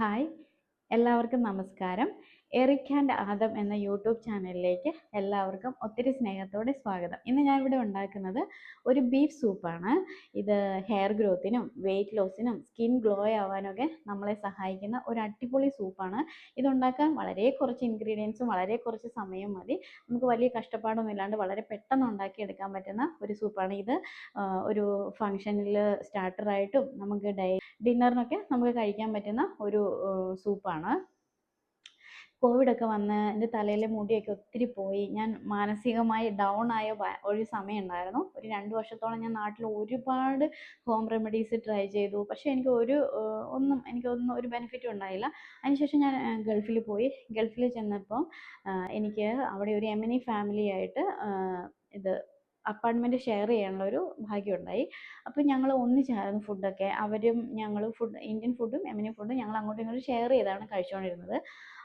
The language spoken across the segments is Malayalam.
ഹായ്. എല്ലാവർക്കും നമസ്കാരം. എറിക് ആൻഡ് ആദം എന്ന യൂട്യൂബ് ചാനലിലേക്ക് എല്ലാവർക്കും ഒത്തിരി സ്നേഹത്തോടെ സ്വാഗതം. ഇന്ന് ഞാൻ ഇവിടെ ഉണ്ടാക്കുന്നത് ഒരു ബീഫ് സൂപ്പാണ്. ഇത് ഹെയർ ഗ്രോത്തിനും വെയിറ്റ് ലോസിനും സ്കിൻ ഗ്ലോ ആവാനൊക്കെ നമ്മളെ സഹായിക്കുന്ന ഒരു അടിപൊളി സൂപ്പാണ്. ഇതുണ്ടാക്കാൻ വളരെ കുറച്ച് ഇൻഗ്രീഡിയൻസും വളരെ കുറച്ച് സമയം മതി. നമുക്ക് വലിയ കഷ്ടപ്പാടൊന്നും ഇല്ലാണ്ട് വളരെ പെട്ടെന്ന് ഉണ്ടാക്കിയെടുക്കാൻ പറ്റുന്ന ഒരു സൂപ്പാണ് ഇത്. ഒരു ഫങ്ഷനിൽ സ്റ്റാർട്ടറായിട്ടും നമുക്ക് ഡൈ ഡിന്നറിനൊക്കെ നമുക്ക് കഴിക്കാൻ പറ്റുന്ന ഒരു സൂപ്പാണ്. കോവിഡൊക്കെ വന്ന് എന്റെ തലയിലെ മുടിയൊക്കെ ഒത്തിരി പോയി. ഞാൻ മാനസികമായി ഡൗൺ ആയ ഒരു സമയം ഉണ്ടായിരുന്നു ഒരു രണ്ട് വർഷത്തോളം ഞാൻ നാട്ടിൽ ഒരുപാട് ഹോം റെമഡീസ് ട്രൈ ചെയ്തു. പക്ഷേ എനിക്ക് ഒരു ഒന്നും എനിക്കൊന്നും ഒരു ബെനിഫിറ്റും ഉണ്ടായില്ല. അതിനുശേഷം ഞാൻ ഗൾഫിൽ പോയി. ഗൾഫിൽ ചെന്നപ്പോൾ എനിക്ക് അവിടെ ഒരു എമിനി ഫാമിലി ആയിട്ട് ഇത് അപ്പാർട്ട്മെന്റ് ഷെയർ ചെയ്യാനുള്ള ഒരു ഭാഗ്യം ഉണ്ടായി. അപ്പോൾ ഞങ്ങൾ ഒന്നിച്ചായിരുന്നു ഫുഡൊക്കെ അവരും ഞങ്ങളും ഫുഡ് ഇന്ത്യൻ ഫുഡും എമിനി ഫുഡും ഞങ്ങൾ അങ്ങോട്ടും ഇങ്ങോട്ടും ഷെയർ ചെയ്താണ് കഴിച്ചുകൊണ്ടിരുന്നത്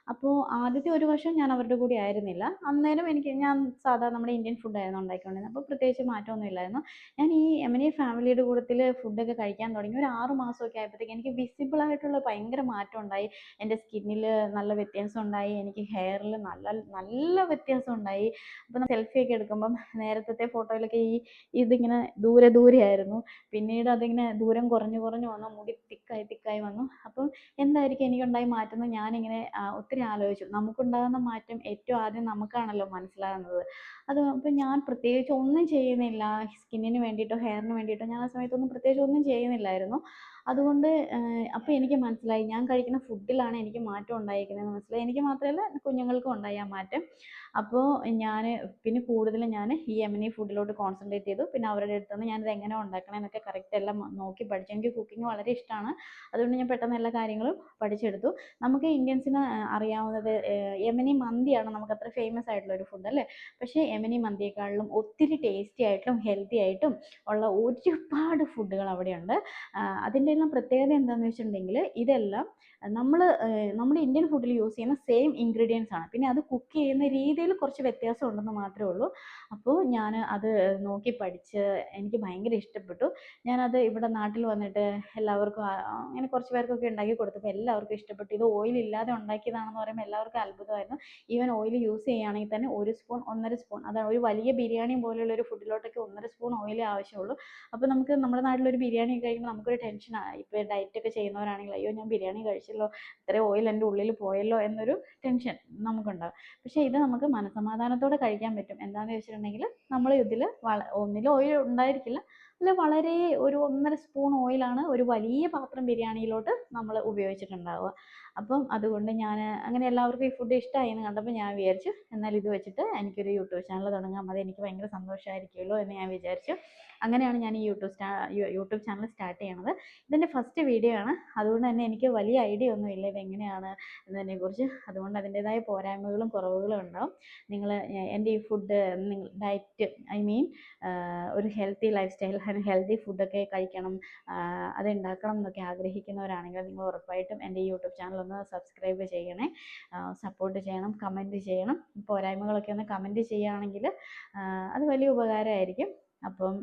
അപ്പോൾ ആദ്യത്തെ ഒരു വർഷം ഞാൻ അവരുടെ കൂടെ ആയിരുന്നില്ല. അന്നേരം എനിക്ക് ഞാൻ സാധാ നമ്മുടെ ഇന്ത്യൻ ഫുഡായിരുന്നു ഉണ്ടാക്കിക്കൊണ്ടിരുന്നത്. അപ്പോൾ പ്രത്യേകിച്ച് മാറ്റമൊന്നും ഇല്ലായിരുന്നു. ഞാൻ ഈ എമിനി ഫാമിലിയുടെ കൂട്ടത്തിൽ ഫുഡൊക്കെ കഴിക്കാൻ തുടങ്ങി. ഒരു ആറ് മാസമൊക്കെ ആയപ്പോഴത്തേക്ക് എനിക്ക് വിസിബിൾ ആയിട്ടുള്ള ഭയങ്കര മാറ്റം ഉണ്ടായി. എന്റെ സ്കിന്നിൽ നല്ല വ്യത്യാസം ഉണ്ടായി. എനിക്ക് ഹെയറിൽ നല്ല നല്ല വ്യത്യാസം ഉണ്ടായി. അപ്പോൾ സെൽഫി ഒക്കെ എടുക്കുമ്പം നേരത്തെ ഫോട്ടോയിലൊക്കെ ഈ ഇതിങ്ങനെ ദൂരെ ദൂരെ ആയിരുന്നു. പിന്നീട് അതിങ്ങനെ ദൂരം കുറഞ്ഞു കുറഞ്ഞു വന്നു. മുടി തിക്കായി തിക്കായി വന്നു. അപ്പം എന്തായിരിക്കും എനിക്കുണ്ടായി മാറ്റം എന്ന് ഞാനിങ്ങനെ ആ, ഒത്തിരി ആലോചിച്ചു. നമുക്കുണ്ടാകുന്ന മാറ്റം ഏറ്റവും ആദ്യം നമുക്കാണല്ലോ മനസ്സിലാകുന്നത്. അത് അപ്പം ഞാൻ പ്രത്യേകിച്ച് ഒന്നും ചെയ്യുന്നില്ല. സ്കിന്നിന് വേണ്ടിയിട്ടോ ഹെയറിന് വേണ്ടിയിട്ടോ ഞാൻ ആ സമയത്തൊന്നും പ്രത്യേകിച്ച് ഒന്നും ചെയ്യുന്നില്ലായിരുന്നു. അതുകൊണ്ട് അപ്പോൾ എനിക്ക് മനസ്സിലായി. ഞാൻ കഴിക്കുന്ന ഫുഡിലാണ് എനിക്ക് മാറ്റം ഉണ്ടായിരിക്കുന്നത് മനസ്സിലായി. എനിക്ക് മാത്രമല്ല കുഞ്ഞുങ്ങൾക്കും ഉണ്ടായി ആ മാറ്റം. അപ്പോൾ ഞാൻ പിന്നെ കൂടുതലും ഞാൻ ഈ എമിനി ഫുഡിലോട്ട് കോൺസെൻട്രേറ്റ് ചെയ്തു. പിന്നെ അവരുടെ അടുത്ത് നിന്ന് ഞാനിത് എങ്ങനെ ഉണ്ടാക്കണം എന്നൊക്കെ കറക്റ്റ് എല്ലാം നോക്കി പഠിച്ചു. എനിക്ക് കുക്കിംഗ് വളരെ ഇഷ്ടമാണ് അതുകൊണ്ട് ഞാൻ പെട്ടെന്ന് എല്ലാ കാര്യങ്ങളും പഠിച്ചെടുത്തു. നമുക്ക് ഇന്ത്യൻസിന് അറിയാവുന്നത് യമനി മന്തിയാണ് നമുക്ക് അത്ര ഫേമസ് ആയിട്ടുള്ള ഒരു ഫുഡ് അല്ലേ? പക്ഷേ യമനി മന്തിയെക്കാളിലും ഒത്തിരി ടേസ്റ്റി ആയിട്ടും ഹെൽത്തി ആയിട്ടും ഉള്ള ഒരുപാട് ഫുഡുകൾ അവിടെയുണ്ട്. അതിന്റെ എല്ലാം പ്രത്യേകത എന്താണെന്ന് വെച്ചിട്ടുണ്ടെങ്കിൽ ഇതെല്ലാം നമ്മൾ നമ്മുടെ ഇന്ത്യൻ ഫുഡിൽ യൂസ് ചെയ്യുന്ന സെയിം ഇൻഗ്രീഡിയൻസ് ആണ്. പിന്നെ അത് കുക്ക് ചെയ്യുന്ന രീതിയിൽ കുറച്ച് വ്യത്യാസം ഉണ്ടെന്ന് മാത്രമേ ഉള്ളൂ. അപ്പോൾ ഞാൻ അത് നോക്കി പഠിച്ച് എനിക്ക് ഭയങ്കര ഇഷ്ടപ്പെട്ടു. ഞാനത് ഇവിടെ നാട്ടിൽ വന്നിട്ട് എല്ലാവർക്കും അങ്ങനെ കുറച്ച് പേർക്കൊക്കെ ഉണ്ടാക്കി കൊടുത്തപ്പോൾ എല്ലാവർക്കും ഇഷ്ടപ്പെട്ടു. ഇത് ഓയിൽ ഇല്ലാതെ ഉണ്ടാക്കിയതാണെന്ന് പറയുമ്പോൾ എല്ലാവർക്കും അത്ഭുതമായിരുന്നു. ഈവൻ ഓയിൽ യൂസ് ചെയ്യുകയാണെങ്കിൽ തന്നെ ഒരു സ്പൂൺ ഒന്നര സ്പൂൺ അതാണ് ഒരു വലിയ ബിരിയാണി പോലെയുള്ള ഒരു ഫുഡിലോട്ടൊക്കെ ഒന്നര സ്പൂൺ ഓയിൽ ആവശ്യമുള്ളൂ. അപ്പോൾ നമുക്ക് നമ്മുടെ നാട്ടിലൊരു ബിരിയാണി കഴിക്കുമ്പോൾ നമുക്കൊരു ടെൻഷനാണ് ഇപ്പോൾ ഡയറ്റൊക്കെ ചെയ്യുന്നവരാണെങ്കിൽ അയ്യോ ഞാൻ ബിരിയാണി കഴിച്ചല്ലോ ഇത്രയും ഓയിൽ എന്റെ ഉള്ളിൽ പോയല്ലോ എന്നൊരു ടെൻഷൻ നമുക്കുണ്ടാകും പക്ഷേ ഇത് നമുക്ക് മനസമാധാനത്തോടെ കഴിക്കാൻ പറ്റും. എന്താണെന്ന് വെച്ചിട്ടുണ്ടെങ്കിൽ നമ്മൾ ഇതിൽ വള ഒന്നിലും ഓയിൽ ഉണ്ടായിരിക്കില്ല അല്ല വളരെ ഒരു ഒന്നര സ്പൂൺ ഓയിലാണ് ഒരു വലിയ പാത്രം ബിരിയാണിയിലോട്ട് നമ്മൾ ഉപയോഗിച്ചിട്ടുണ്ടാവുക. അപ്പം അതുകൊണ്ട് ഞാൻ അങ്ങനെ എല്ലാവർക്കും ഈ ഫുഡ് ഇഷ്ടമായി എന്ന് കണ്ടപ്പോൾ ഞാൻ വിചാരിച്ചു എന്നാൽ ഇത് വെച്ചിട്ട് എനിക്കൊരു യൂട്യൂബ് ചാനൽ തുടങ്ങാം. അത് എനിക്ക് ഭയങ്കര സന്തോഷമായിരിക്കുമല്ലോ എന്ന് ഞാൻ വിചാരിച്ചു. അങ്ങനെയാണ് ഞാൻ ഈ യൂട്യൂബ് സ്റ്റാ യൂട്യൂബ് ചാനൽ സ്റ്റാർട്ട് ചെയ്യണത്. ഇതെന്റെ ഫസ്റ്റ് വീഡിയോ ആണ്. അതുകൊണ്ട് തന്നെ എനിക്ക് വലിയ ഐഡിയ ഒന്നും ഇല്ല ഇതെങ്ങനെയാണ് എന്നതിനെക്കുറിച്ച്. അതുകൊണ്ട് അതിന്റെതായ പോരായ്മകളും കുറവുകളും ഉണ്ടാവും. നിങ്ങൾ എന്റെ ഈ ഫുഡ് ഡയറ്റ് ഐ മീൻ ഒരു ഹെൽത്തി ലൈഫ് സ്റ്റൈൽ ഹെൽത്തി ഫുഡൊക്കെ കഴിക്കണം. അത് ഉണ്ടാക്കണം എന്നൊക്കെ ആഗ്രഹിക്കുന്നവരാണെങ്കിൽ നിങ്ങൾ ഉറപ്പായിട്ടും എന്റെ യൂട്യൂബ് ചാനൽ ഒന്ന് സബ്സ്ക്രൈബ് ചെയ്യണേ. സപ്പോർട്ട് ചെയ്യണം കമന്റ് ചെയ്യണം. പോരായ്മകളൊക്കെ ഒന്ന് കമന്റ് ചെയ്യുകയാണെങ്കിൽ അത് വലിയ ഉപകാരമായിരിക്കും. അപ്പം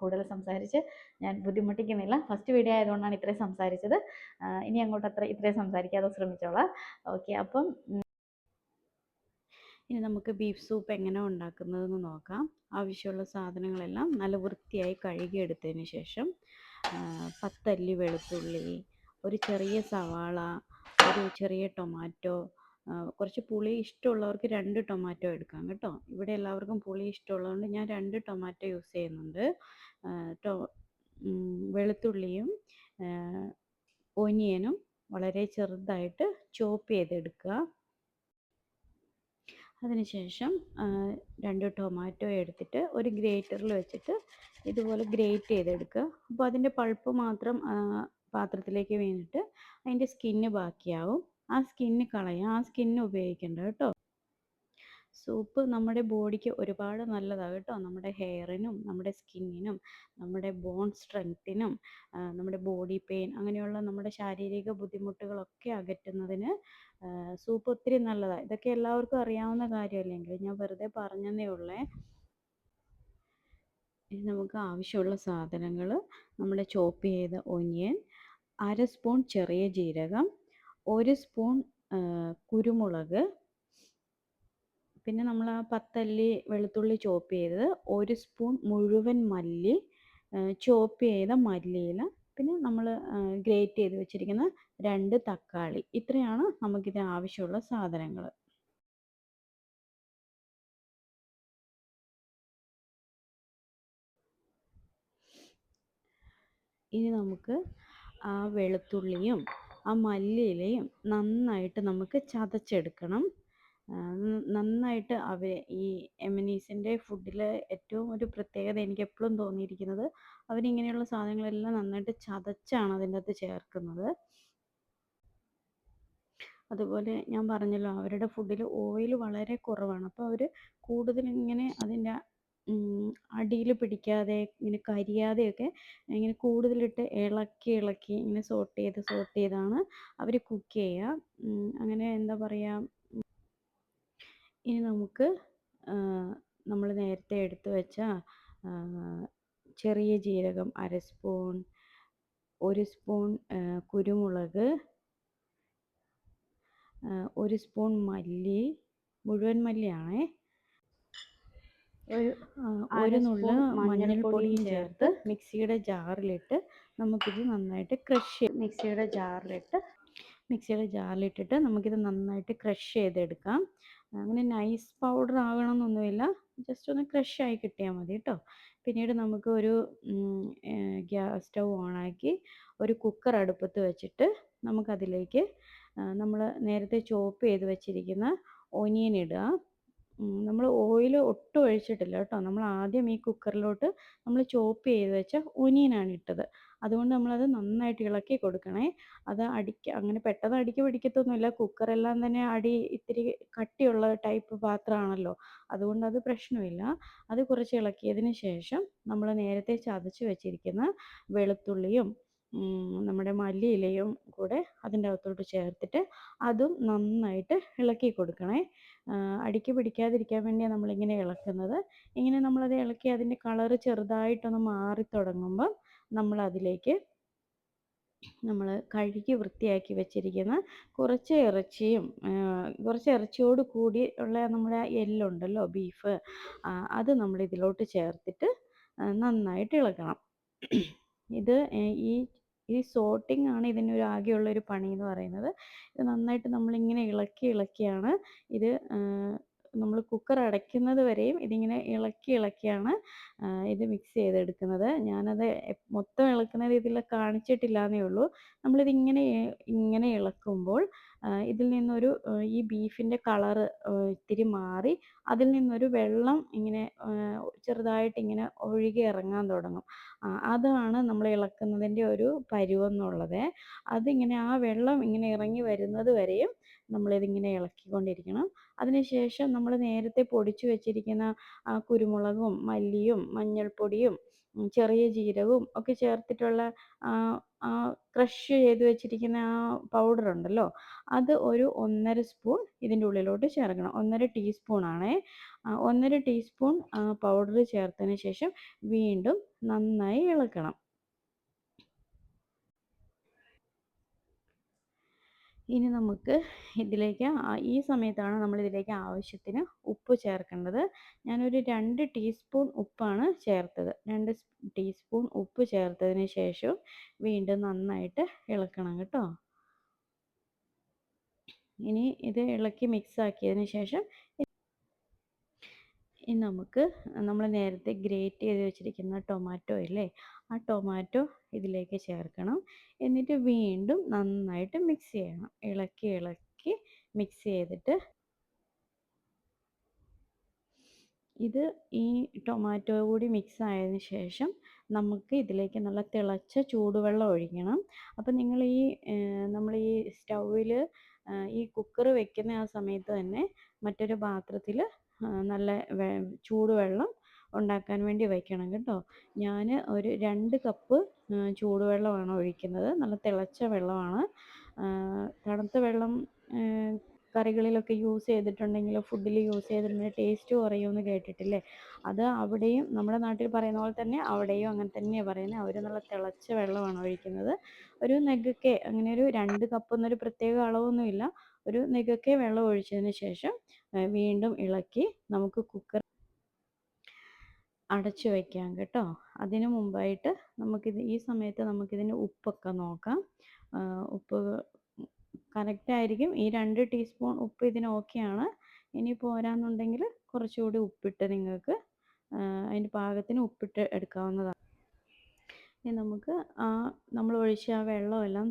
കൂടുതൽ സംസാരിച്ച് ഞാൻ ബുദ്ധിമുട്ടിക്കുന്നില്ല. ഫസ്റ്റ് വീഡിയോ ആയതുകൊണ്ടാണ് ഇത്രയും സംസാരിച്ചത്. ഇനി അങ്ങോട്ട് അത്ര ഇത്രയും സംസാരിക്കാതെ ശ്രമിച്ചോളാം. ഓക്കെ അപ്പം ഇനി നമുക്ക് ബീഫ് സൂപ്പ് എങ്ങനെ ഉണ്ടാക്കുന്നതെന്ന് നോക്കാം. ആവശ്യമുള്ള സാധനങ്ങളെല്ലാം നല്ല വൃത്തിയായി കഴുകിയെടുത്തതിന് ശേഷം പത്തല്ലി വെളുത്തുള്ളി ഒരു ചെറിയ സവാള ഒരു ചെറിയ ടൊമാറ്റോ കുറച്ച് പുളി ഇഷ്ടമുള്ളവർക്ക് രണ്ട് ടൊമാറ്റോ എടുക്കാം കേട്ടോ. ഇവിടെ എല്ലാവർക്കും പുളി ഇഷ്ടമുള്ളതുകൊണ്ട് ഞാൻ രണ്ട് ടൊമാറ്റോ യൂസ് ചെയ്യുന്നുണ്ട്. ടൊ വെളുത്തുള്ളിയും ഓനിയനും വളരെ ചെറുതായിട്ട് ചോപ്പ് ചെയ്തെടുക്കുക. അതിനുശേഷം രണ്ട് ടൊമാറ്റോ എടുത്തിട്ട് ഒരു ഗ്രേറ്ററിൽ വെച്ചിട്ട് ഇതുപോലെ ഗ്രേറ്റ് ചെയ്തെടുക്കുക. അപ്പോൾ അതിന്റെ പൾപ്പ് മാത്രം പാത്രത്തിലേക്ക് വീണിട്ട് അതിന്റെ സ്കിന്ന് ബാക്കിയാവും. ആ സ്കിന്ന് കളയാം. ആ സ്കിന്ന് ഉപയോഗിക്കേണ്ട കേട്ടോ. സൂപ്പ് നമ്മുടെ ബോഡിക്ക് ഒരുപാട് നല്ലതാണ് കേട്ടോ. നമ്മുടെ ഹെയറിനും നമ്മുടെ സ്കിന്നിനും നമ്മുടെ ബോൺ സ്ട്രെങ്ത്തിനും നമ്മുടെ ബോഡി പെയിൻ അങ്ങനെയുള്ള നമ്മുടെ ശാരീരിക ബുദ്ധിമുട്ടുകളൊക്കെ അകറ്റുന്നതിന് സൂപ്പ് ഒത്തിരി നല്ലതാണ്. ഇതൊക്കെ എല്ലാവർക്കും അറിയാവുന്ന കാര്യമല്ലെങ്കിൽ ഞാൻ വെറുതെ പറഞ്ഞതേ ഉള്ളേ. ഇനി നമുക്ക് ആവശ്യമുള്ള സാധനങ്ങൾ നമ്മുടെ ചോപ്പ് ചെയ്ത ഒനിയൻ അര സ്പൂൺ ചെറിയ ജീരകം ഒരു സ്പൂൺ കുരുമുളക് പിന്നെ നമ്മൾ ആ പത്തല്ലി വെളുത്തുള്ളി ചോപ്പ് ചെയ്തത്. ഒരു സ്പൂൺ മുഴുവൻ മല്ലി ചോപ്പ് ചെയ്ത മല്ലിയില പിന്നെ നമ്മൾ ഗ്രേറ്റ് ചെയ്ത് വെച്ചിരിക്കുന്ന രണ്ട് തക്കാളി. ഇത്രയാണ് നമുക്കിത് ആവശ്യമുള്ള സാധനങ്ങൾ ഇനി നമുക്ക് ആ വെളുത്തുള്ളിയും ആ മല്ലിയിലയും നന്നായിട്ട് നമുക്ക് ചതച്ചെടുക്കണം. നന്നായിട്ട് അവർ ഈ എമിനീസിന്റെ ഫുഡിൽ ഏറ്റവും ഒരു പ്രത്യേകത എനിക്ക് എപ്പോഴും തോന്നിയിരിക്കുന്നത് അവരിങ്ങനെയുള്ള സാധനങ്ങളെല്ലാം നന്നായിട്ട് ചതച്ചാണ് അതിന്റെ അകത്ത് ചേർക്കുന്നത്. അതുപോലെ ഞാൻ പറഞ്ഞല്ലോ അവരുടെ ഫുഡിൽ ഓയിൽ വളരെ കുറവാണ്. അപ്പോൾ അവർ കൂടുതൽ ഇങ്ങനെ അതിന്റെ അടിയിൽ പിടിക്കാതെ ഇങ്ങനെ കരിയാതെയൊക്കെ ഇങ്ങനെ കൂടുതലിട്ട് ഇളക്കി ഇളക്കി ഇങ്ങനെ സോട്ട് ചെയ്ത് സോട്ട് ചെയ്താണ് അവർ കുക്ക് ചെയ്യുക. അങ്ങനെ എന്താ പറയുക ഇനി നമുക്ക് നമ്മൾ നേരത്തെ എടുത്തു വെച്ച ചെറിയ ജീരകം അര സ്പൂൺ ഒരു സ്പൂൺ കുരുമുളക് ഒരു സ്പൂൺ മല്ലി മുഴുവൻ മല്ലിയാണേ. ഒരു ഒരു നുള്ള് മഞ്ഞൾപ്പൊടിയും ചേർത്ത് മിക്സിയുടെ ജാറിലിട്ട് നമുക്കിത് നന്നായിട്ട് ക്രഷ് മിക്സിയുടെ ജാറിലിട്ട് മിക്സിയുടെ ജാറിലിട്ടിട്ട് നമുക്കിത് നന്നായിട്ട് ക്രഷ് ചെയ്തെടുക്കാം. അങ്ങനെ നൈസ് പൗഡർ ആകണമെന്നൊന്നുമില്ല. ജസ്റ്റ് ഒന്ന് ക്രഷ് ആയി കിട്ടിയാൽ മതി കേട്ടോ പിന്നീട് നമുക്ക് ഒരു ഗ്യാസ് സ്റ്റൗ ഓണാക്കി ഒരു കുക്കർ അടുപ്പത്ത് വെച്ചിട്ട് നമുക്കതിലേക്ക് നമ്മൾ നേരത്തെ ചോപ്പ് ചെയ്ത് വെച്ചിരിക്കുന്ന ഒനിയൻ ഇടുക. നമ്മൾ ഓയിൽ ഒട്ടും ഒഴിച്ചിട്ടില്ല കേട്ടോ നമ്മൾ ആദ്യം ഈ കുക്കറിലോട്ട് നമ്മൾ ചോപ്പ് ചെയ്ത് വെച്ച ഒനിയനാണ് ഇട്ടത്. അതുകൊണ്ട് നമ്മളത് നന്നായിട്ട് ഇളക്കി കൊടുക്കണേ. അത് അടിക്ക അങ്ങനെ പെട്ടെന്ന് അടിക്ക് പിടിക്കത്തൊന്നുമില്ല. കുക്കറെല്ലാം തന്നെ അടി ഇത്തിരി കട്ടിയുള്ള ടൈപ്പ് പാത്രമാണല്ലോ. അതുകൊണ്ട് അത് പ്രശ്നമില്ല. അത് കുറച്ച് ഇളക്കിയതിന് ശേഷം നമ്മൾ നേരത്തെ ചതച്ച് വെച്ചിരിക്കുന്ന വെളുത്തുള്ളിയും നമ്മുടെ മല്ലിയിലയും കൂടെ അതിന്റെ അകത്തോട്ട് ചേർത്തിട്ട് അതും നന്നായിട്ട് ഇളക്കി കൊടുക്കണേ. അടിക്ക് പിടിക്കാതിരിക്കാൻ വേണ്ടിയാണ് നമ്മളിങ്ങനെ ഇളക്കുന്നത്. ഇങ്ങനെ നമ്മളത് ഇളക്കി അതിന്റെ കളറ് ചെറുതായിട്ടൊന്ന് മാറി തുടങ്ങുമ്പം നമ്മൾ അതിലേക്ക് നമ്മൾ കഴുകി വൃത്തിയാക്കി വെച്ചിരിക്കുന്ന കുറച്ച് ഇറച്ചിയും കുറച്ച് ഇറച്ചിയോട് കൂടി ഉള്ള നമ്മുടെ എല്ലുണ്ടല്ലോ ബീഫ് അത് നമ്മൾ ഇതിലോട്ട് ചേർത്തിട്ട് നന്നായിട്ട് ഇളക്കണം. ഇത് ഈ ഈ സോർട്ടിംഗ് ആണ് ഇതിനൊരു ആകെയുള്ള ഒരു പണി എന്ന് പറയുന്നത്. ഇത് നന്നായിട്ട് നമ്മളിങ്ങനെ ഇളക്കി ഇളക്കിയാണ് ഇത് നമ്മൾ കുക്കർ അടയ്ക്കുന്നത് വരെയും ഇതിങ്ങനെ ഇളക്കി ഇളക്കിയാണ് ഇത് മിക്സ് ചെയ്തെടുക്കുന്നത്. ഞാനത് മൊത്തം ഇളക്കുന്ന രീതിയിൽ കാണിച്ചിട്ടില്ല എന്നേ ഉള്ളൂ. നമ്മളിതിങ്ങനെ ഇങ്ങനെ ഇളക്കുമ്പോൾ ഇതിൽ നിന്നൊരു ഈ ബീഫിന്റെ കളർ ഇത്തിരി മാറി അതിൽ നിന്നൊരു വെള്ളം ഇങ്ങനെ ചെറുതായിട്ട് ഇങ്ങനെ ഒഴുകി ഇറങ്ങാൻ തുടങ്ങും. അതാണ് നമ്മൾ ഇളക്കുന്നതിന്റെ ഒരു പരുവെന്നുള്ളത്. അതിങ്ങനെ ആ വെള്ളം ഇങ്ങനെ ഇറങ്ങി വരുന്നത് വരെയും നമ്മളിതിങ്ങനെ ഇളക്കിക്കൊണ്ടിരിക്കണം. അതിനുശേഷം നമ്മൾ നേരത്തെ പൊടിച്ചു വെച്ചിരിക്കുന്ന ആ കുരുമുളകും മല്ലിയും മഞ്ഞൾപ്പൊടിയും ചെറിയ ജീരകവും ഒക്കെ ചേർത്തിട്ടുള്ള ക്രഷ് ചെയ്ത് വെച്ചിരിക്കുന്ന ആ പൗഡർ ഉണ്ടല്ലോ അത് ഒരു ഒന്നര സ്പൂൺ ഇതിന്റെ ഉള്ളിലോട്ട് ചേർക്കണം. ഒന്നര ടീസ്പൂൺ ആണേ. ഒന്നര ടീസ്പൂൺ പൗഡർ ചേർത്തതിന് ശേഷം വീണ്ടും നന്നായി ഇളക്കണം. ഇനി നമുക്ക് ഇതിലേക്ക് ഈ സമയത്താണ് നമ്മൾ ഇതിലേക്ക് ആവശ്യത്തിന് ഉപ്പ് ചേർക്കേണ്ടത്. ഞാനൊരു രണ്ട് ടീസ്പൂൺ ഉപ്പാണ് ചേർത്തത്. രണ്ട് ടീസ്പൂൺ ഉപ്പ് ചേർത്തതിന് ശേഷം വീണ്ടും നന്നായിട്ട് ഇളക്കണം കേട്ടോ. ഇനി ഇത് ഇളക്കി മിക്സ് ആക്കിയതിന് ശേഷം ഇനി നമുക്ക് നമ്മൾ നേരത്തെ ഗ്രേറ്റ് ചെയ്ത് വെച്ചിരിക്കുന്ന ടൊമാറ്റോ ഇല്ലേ? ആ ടൊമാറ്റോ ഇതിലേക്ക് ചേർക്കണം. എന്നിട്ട് വീണ്ടും നന്നായിട്ട് മിക്സ് ചെയ്യണം. ഇളക്കി ഇളക്കി മിക്സ് ചെയ്തിട്ട് ഇത് ഈ ടൊമാറ്റോ കൂടി മിക്സ് ആയതിന് ശേഷം നമുക്ക് ഇതിലേക്ക് നല്ല തിളച്ച ചൂടുവെള്ളം ഒഴിക്കണം. അപ്പം നിങ്ങൾ ഈ നമ്മൾ ഈ സ്റ്റൗവിൽ ഈ കുക്കർ വെക്കുന്ന ആ സമയത്ത് തന്നെ മറ്റൊരു പാത്രത്തിൽ നല്ല ചൂടുവെള്ളം ഉണ്ടാക്കാൻ വേണ്ടി വയ്ക്കണം കേട്ടോ. ഞാൻ ഒരു രണ്ട് കപ്പ് ചൂടുവെള്ളമാണ് ഒഴിക്കുന്നത്. നല്ല തിളച്ച വെള്ളമാണ്. തണുത്ത വെള്ളം കറികളിലൊക്കെ യൂസ് ചെയ്തിട്ടുണ്ടെങ്കിൽ ഫുഡിൽ യൂസ് ചെയ്തിട്ടുണ്ടെങ്കിൽ ടേസ്റ്റ് കുറയുമെന്ന് കേട്ടിട്ടില്ലേ? അത് അവിടെയും നമ്മുടെ നാട്ടിൽ പറയുന്ന പോലെ തന്നെ അവിടെയും അങ്ങനെ തന്നെയാണ് പറയുന്നത്. അവർ നല്ല തിളച്ച വെള്ളമാണ് ഒഴിക്കുന്നത്. ഒരു നെഗൊക്കെ അങ്ങനെ ഒരു രണ്ട് കപ്പ് എന്നൊരു പ്രത്യേക അളവൊന്നുമില്ല. ഒരു നികക്കെ വെള്ളം ഒഴിച്ചതിന് ശേഷം വീണ്ടും ഇളക്കി നമുക്ക് കുക്കർ അടച്ചു വയ്ക്കാം കേട്ടോ. അതിനു മുമ്പായിട്ട് നമുക്കിത് ഈ സമയത്ത് നമുക്കിതിന് ഉപ്പൊക്കെ നോക്കാം. ഉപ്പ് കറക്റ്റ് ആയിരിക്കും. ഈ രണ്ട് ടീസ്പൂൺ ഉപ്പ് ഇതിന് ഓക്കെയാണ് ഇനി പോരാന്നുണ്ടെങ്കിൽ കുറച്ചുകൂടി ഉപ്പിട്ട് നിങ്ങൾക്ക് അതിന്റെ പാകത്തിന് ഉപ്പിട്ട് എടുക്കാവുന്നതാണ്. ഇനി നമുക്ക് ആ നമ്മൾ ഒഴിച്ച ആ വെള്ളമെല്ലാം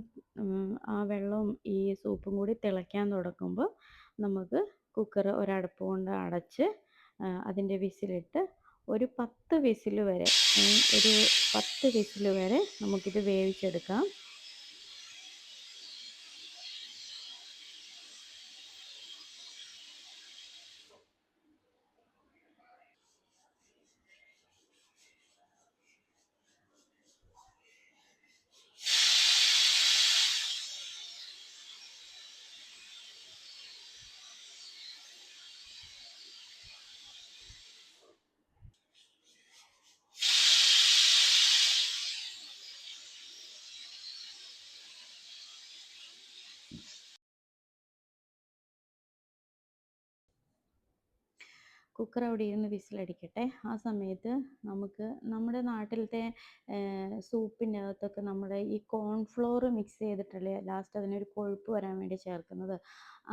ആ വെള്ളവും ഈ സൂപ്പും കൂടി തിളയ്ക്കാൻ തുടങ്ങുമ്പോൾ നമുക്ക് കുക്കർ ഒരടപ്പ് കൊണ്ട് അടച്ച് അതിന്റെ വിസിലിട്ട് ഒരു പത്ത് വിസിൽ വരെ ഒരു പത്ത് വിസിൽ വരെ നമുക്കിത് വേവിച്ചെടുക്കാം. കുക്കർ അവിടെ ഇരുന്ന് വിസിലടിക്കട്ടെ. ആ സമയത്ത് നമുക്ക് നമ്മുടെ നാട്ടിലത്തെ സൂപ്പിന്റെ അകത്തൊക്കെ നമ്മുടെ ഈ കോൺഫ്ലോർ മിക്സ് ചെയ്തിട്ടല്ലേ ലാസ്റ്റ് അതിനൊരു കൊഴുപ്പ് വരാൻ വേണ്ടി ചേർക്കുന്നത്.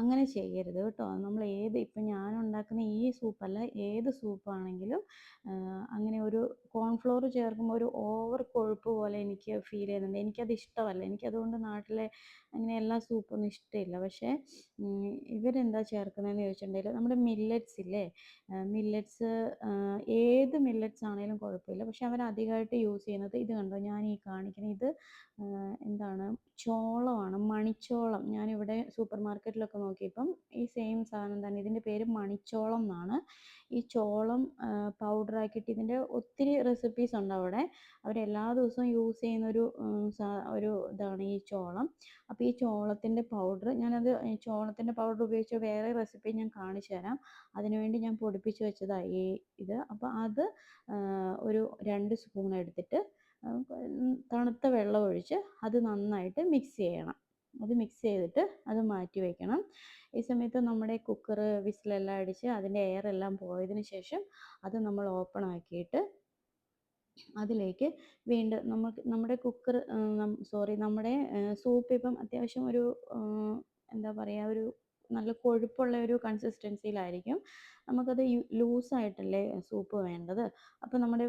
അങ്ങനെ ചെയ്യരുത് കേട്ടോ. നമ്മൾ ഏത് ഇപ്പം ഞാൻ ഉണ്ടാക്കുന്ന ഈ സൂപ്പല്ല ഏത് സൂപ്പാണെങ്കിലും അങ്ങനെ ഒരു കോൺഫ്ലോർ ചേർക്കുമ്പോൾ ഒരു ഓവർ കൊഴുപ്പ് പോലെ എനിക്ക് ഫീൽ ചെയ്യുന്നുണ്ട്. എനിക്കത് ഇഷ്ടമല്ല. എനിക്കതുകൊണ്ട് നാട്ടിലെ അങ്ങനെ എല്ലാ സൂപ്പൊന്നും ഇഷ്ടമില്ല. പക്ഷേ ഇവരെന്താ ചേർക്കുന്നതെന്ന് ചോദിച്ചിട്ടുണ്ടെങ്കിൽ നമ്മുടെ മില്ലറ്റ്സ് ഇല്ലേ? മില്ലറ്റ്സ് ഏത് മില്ലറ്റ്സ് ആണെങ്കിലും കുഴപ്പമില്ല. പക്ഷെ അവർ അധികമായിട്ട് യൂസ് ചെയ്യുന്നത് ഇത് കണ്ടോ? ഞാൻ ഈ കാണിക്കുന്ന ഇത് എന്താണ്? ചോളമാണ് മണിച്ചോളം. ഞാനിവിടെ സൂപ്പർ മാർക്കറ്റിലൊക്കെ നോക്കിയപ്പം ഈ സെയിം സാധനം തന്നെ ഇതിന്റെ പേര് മണിച്ചോളം എന്നാണ്. ഈ ചോളം പൗഡർ ആക്കിയിട്ട് ഇതിന്റെ ഒത്തിരി റെസിപ്പീസ് ഉണ്ട് അവിടെ. അവർ എല്ലാ ദിവസവും യൂസ് ചെയ്യുന്ന ഒരു ഒരു ഇതാണ് ഈ ചോളം. അപ്പോൾ ഈ ചോളത്തിന്റെ പൗഡർ ഞാനത് ചോളത്തിന്റെ പൗഡർ ഉപയോഗിച്ച് വേറെ റെസിപ്പി ഞാൻ കാണിച്ചു തരാം. അതിനുവേണ്ടി ഞാൻ പൊടിപ്പിച്ച് വെച്ചതാണ് ഈ ഇത്. അപ്പോൾ അത് ഒരു രണ്ട് സ്പൂൺ എടുത്തിട്ട് തണുത്ത വെള്ളം ഒഴിച്ച് അത് നന്നായിട്ട് മിക്സ് ചെയ്യണം. അത് മിക്സ് ചെയ്തിട്ട് അത് മാറ്റി വയ്ക്കണം ഈ സമയത്ത് നമ്മുടെ കുക്കർ വിസിലെല്ലാം അടിച്ച് അതിന്റെ എയർ എല്ലാം പോയതിന് ശേഷം അത് നമ്മൾ ഓപ്പൺ ആക്കിയിട്ട് അതിലേക്ക് വീണ്ടും നമുക്ക് നമ്മുടെ കുക്കർ സോറി നമ്മുടെ സൂപ്പ് ഇപ്പം അത്യാവശ്യം ഒരു എന്താ പറയുക ഒരു നല്ല കൊഴുപ്പുള്ള ഒരു കൺസിസ്റ്റൻസിയിലായിരിക്കും നമുക്കത് ലൂസായിട്ടല്ലേ സൂപ്പ് വേണ്ടത്? അപ്പോൾ നമ്മുടെ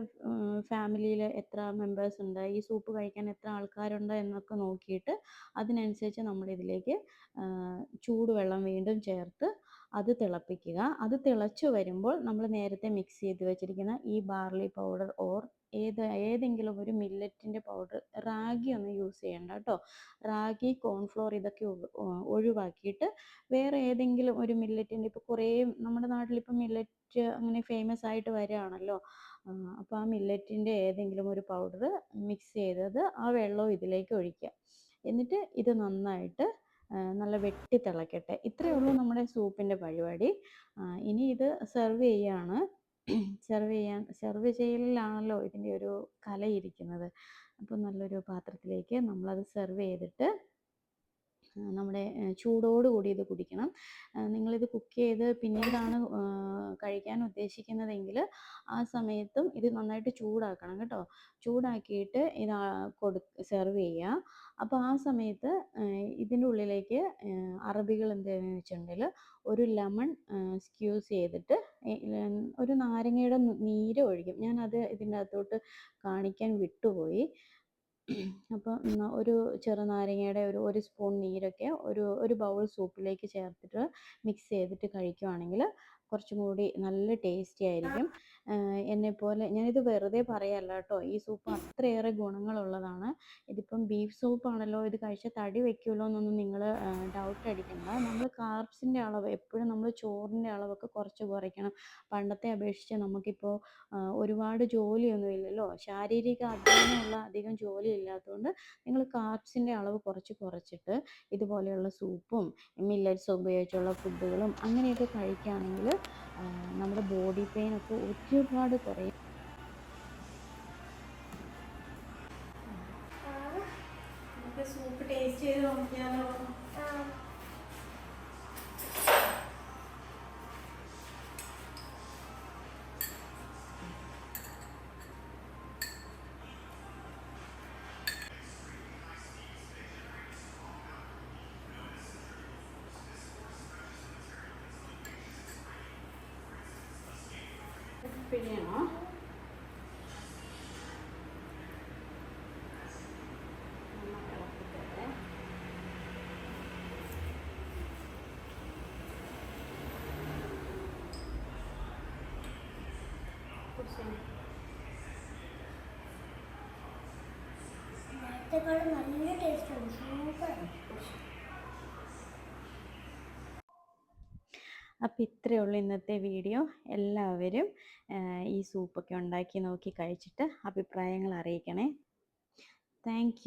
ഫാമിലിയിൽ എത്ര മെമ്പേഴ്സ് ഉണ്ട്? ഈ സൂപ്പ് കഴിക്കാൻ എത്ര ആൾക്കാരുണ്ട് എന്നൊക്കെ നോക്കിയിട്ട് അതിനനുസരിച്ച് നമ്മൾ നമ്മളിതിലേക്ക് ചൂടുവെള്ളം വീണ്ടും ചേർത്ത് അത് തിളപ്പിക്കുക. അത് തിളച്ചു വരുമ്പോൾ നമ്മൾ നേരത്തെ മിക്സ് ചെയ്ത് വെച്ചിരിക്കുന്ന ഈ ബാർലി പൗഡർ ഓർ ഏത് ഏതെങ്കിലും ഒരു മില്ലറ്റിന്റെ പൗഡർ റാഗി ഒന്ന് യൂസ് ചെയ്യണ്ട കേട്ടോ റാഗി കോൺഫ്ലോർ ഇതൊക്കെ ഒഴിവാക്കിയിട്ട് വേറെ ഏതെങ്കിലും ഒരു മില്ലറ്റിന്റെ ഇപ്പോൾ കുറേ നമ്മുടെ നാട്ടിൽ ഇപ്പം മില്ലറ്റ് അങ്ങനെ ഫേമസ് ആയിട്ട് വരികയാണല്ലോ അപ്പോൾ ആ മില്ലറ്റിന്റെ ഏതെങ്കിലും ഒരു പൗഡർ മിക്സ് ചെയ്തത് ആ വെള്ളവും ഇതിലേക്ക് ഒഴിക്കുക എന്നിട്ട് ഇത് നന്നായിട്ട് നല്ല വെട്ടി തിളക്കട്ടെ. ഇത്രയേ ഉള്ളൂ നമ്മുടെ സൂപ്പിന്റെ പരിപാടി. ഇനി ഇത് സെർവ് ചെയ്യാണ്. സെർവ് ചെയ്യാൻ സെർവ് ചെയ്യലിലാണല്ലോ ഇതിന്റെ ഒരു കലയിരിക്കുന്നത്. അപ്പോൾ നല്ലൊരു പാത്രത്തിലേക്ക് നമ്മളത് സെർവ് ചെയ്തിട്ട് നമ്മുടെ ചൂടോടുകൂടി ഇത് കുടിക്കണം. നിങ്ങളിത് കുക്ക് ചെയ്ത് പിന്നീടാണ് കഴിക്കാൻ ഉദ്ദേശിക്കുന്നതെങ്കിൽ ആ സമയത്തും ഇത് നന്നായിട്ട് ചൂടാക്കണം കേട്ടോ. ചൂടാക്കിയിട്ട് ഇത് കൊടു സെർവ് ചെയ്യുക അപ്പോൾ ആ സമയത്ത് ഇതിന്റെ ഉള്ളിലേക്ക് അറബികൾ എന്താണെന്ന് വെച്ചിട്ടുണ്ടെങ്കിൽ ഒരു ലെമൺ സ്ക്യൂസ് ചെയ്തിട്ട് ഒരു നാരങ്ങയുടെ നീര് ഒഴിക്കും. ഞാനത് ഇതിന്റെ അകത്തോട്ട് കാണിക്കാൻ വിട്ടുപോയി. അപ്പോൾ ഒരു ചെറുനാരങ്ങയുടെ ഒരു ഒരു സ്പൂൺ നീരൊക്കെ ഒരു ഒരു ബൗൾ സൂപ്പിലേക്ക് ചേർത്തിട്ട് മിക്സ് ചെയ്തിട്ട് കഴിക്കുവാണെങ്കിൽ കുറച്ചും കൂടി നല്ല ടേസ്റ്റി ആയിരിക്കും. എന്നെപ്പോലെ ഞാനിത് വെറുതെ പറയല്ല കേട്ടോ. ഈ സൂപ്പ് അത്രയേറെ ഗുണങ്ങളുള്ളതാണ്. ഇതിപ്പം ബീഫ് സൂപ്പാണല്ലോ ഇത് കഴിച്ച തടി വെക്കുമല്ലോ എന്നൊന്നും നിങ്ങൾ ഡൗട്ട് അടിക്കണ്ട. നമ്മൾ കാർബ്സിന്റെ അളവ് എപ്പോഴും നമ്മൾ ചോറിന്റെ അളവൊക്കെ കുറച്ച് കുറയ്ക്കണം. പണ്ടത്തെ അപേക്ഷിച്ച് നമുക്കിപ്പോൾ ഒരുപാട് ജോലിയൊന്നും ഇല്ലല്ലോ. ശാരീരിക അധ്വാനമുള്ള അധികം ജോലി ഇല്ലാത്തതുകൊണ്ട് നിങ്ങൾ കാർബ്സിന്റെ അളവ് കുറച്ച് കുറച്ചിട്ട് ഇതുപോലെയുള്ള സൂപ്പും മില്ലറ്റ്സ് ഉപയോഗിച്ചുള്ള ഫുഡുകളും അങ്ങനെയൊക്കെ കഴിക്കുകയാണെങ്കിൽ നമ്മുടെ ബോഡി പെയിൻ ഒക്കെ ഒരുപാട് കുറയും. സൂപ്പ് ടേസ്റ്റ് ചെയ്ത് നോക്കിയാലോ. പിഴിയണോ നല്ല ടേസ്റ്റ് ആണ്. സൂപ്പറാണ്. അപ്പോൾ ഇത്രയേ ഉള്ളൂ ഇന്നത്തെ വീഡിയോ. എല്ലാവരും ഈ സൂപ്പൊക്കെ ഉണ്ടാക്കി നോക്കി കഴിച്ചിട്ട് അഭിപ്രായങ്ങൾ അറിയിക്കണേ. താങ്ക്